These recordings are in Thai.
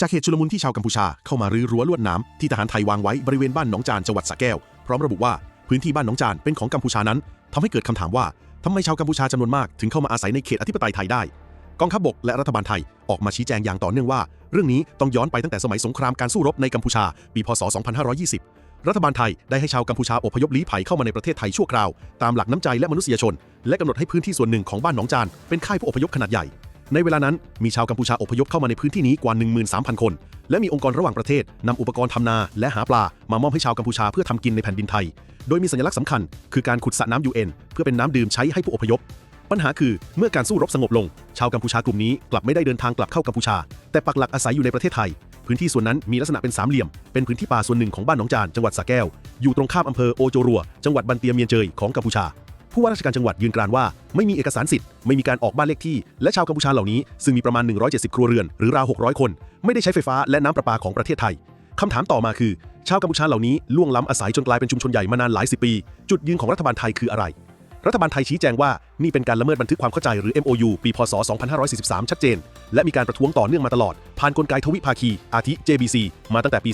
จากเหตุชุลมุนที่ชาวกัมพูชาเข้ามารื้อรั้วลวดหนามที่ทหารไทยวางไว้บริเวณบ้านหนองจานจังหวัดสระแก้ว พร้อมระบุว่าพื้นที่บ้านหนองจานเป็นของกัมพูชานั้นทำให้เกิดคำถามว่าทำไมชาวกัมพูชาจำนวนมากถึงเข้ามาอาศัยในเขตอธิปไตยไทยได้กองทัพบกและรัฐบาลไทยออกมาชี้แจงอย่างต่อเนื่องว่า เรื่องนี้ต้องย้อนไปตั้งแต่สมัยสงครามการสู้รบในกัมพูชา ปีพศ 2520 รัฐบาลไทยได้ให้ชาวกัมพูชาอพยพลี้ภัยเข้ามาในประเทศไทยชั่วคราว ตามหลักน้ำใจและมนุษยชน และกำหนดให้พื้นที่ส่วนหนึ่งของบ้านหนองจานเป็นค่ายผู้อพยพขนาดใหญ่ ในเวลานั้นมีชาวกัมพูชาอพยพเข้ามาในพื้นที่นี้กว่า 13,000 คน และมีองค์กรระหว่างประเทศนำอุปกรณ์ทำนาและหาปลามามอบให้ชาวกัมพูชาเพื่อทำกินในแผ่นดินไทย โดยมีสัญลักษณ์สำคัญ คือการขุดสระน้ำ UN เพื่อเป็นน้ำดื่มใช้ให้ผู้อพยพ ปัญหาคือเมื่อการสู้รบสงบลง ชาวกัมพูชากลุ่มนี้กลับไม่ได้เดินทางกลับเข้ากัมพูชา แต่ปักหลักอาศัยอยู่ในประเทศไทย พื้นที่ส่วนนั้นมีลักษณะเป็นสามเหลี่ยม เป็นพื้นที่ป่าส่วนหนึ่งของบ้านหนองจานจังหวัดสระแก้ว อยู่ตรงข้ามอำเภอโอโจรัว จังหวัดบันเตียเมียนเจยของกัมพูชา ผู้ว่าราชการจังหวัดยืนกรานว่าไม่มีเอกสารสิทธิ์ไม่มีการออกบ้านเลขที่ และชาวกัมพูชาเหล่านี้ ซึ่งมีประมาณ 170 ครัวเรือนหรือราว 600 คน ไม่ได้ใช้ไฟฟ้าและน้ำประปาของประเทศไทยคำถามต่อมาคือ ชาวกัมพูชาเหล่านี้ล่วงล้ำอาศัยจนกลายเป็นชุมชนใหญ่มานานหลายสิบปี จุดยืนของรัฐบาลไทยคืออะไร รัฐบาลไทยชี้แจงว่า นี่เป็นการละเมิดบันทึกความเข้าใจหรือ MOU ปีพศ 2543 ชัดเจน และมีการประท้วงต่อเนื่องมาตลอด ผ่านกลไกทวิภาคี อาทิ JBC มาตั้งแต่ปี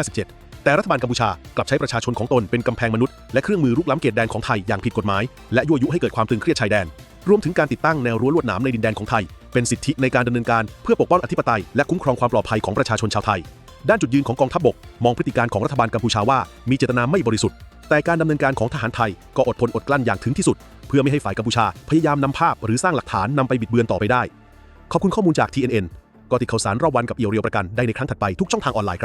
2557 แต่รัฐบาลกัมพูชากลับใช้ประชาชนของตนเป็นกำแพงมนุษย์ และเครื่องมือรุกล้ำเขตแดนของไทยอย่างผิดกฎหมาย และยั่วยุให้เกิดความตึงเครียดชายแดน รวมถึงการติดตั้งแนวรั้วลวดหนามในดินแดนของไทย เป็นสิทธิในการดำเนินการเพื่อปกป้องอธิปไตยและคุ้มครองความปลอดภัยของประชาชนชาวไทย ด้านจุดยืนของกองทัพบก มองพฤติการของรัฐบาลกัมพูชาว่ามีเจตนาไม่บริสุทธิ์แต่การดำเนินการของทหารไทยก็อดทนอดกลั้นอย่างถึงที่สุด เพื่อไม่ให้ฝ่ายกัมพูชา พยายามนำภาพหรือสร้างหลักฐานนำไปบิดเบือนต่อไปได้ ขอบคุณข้อมูลจาก TNN ก็ติดข่าวสารรอบวันกับเอียวเรียวประกันได้ในครั้งถัดไปทุกช่องทางออนไลน์ครับ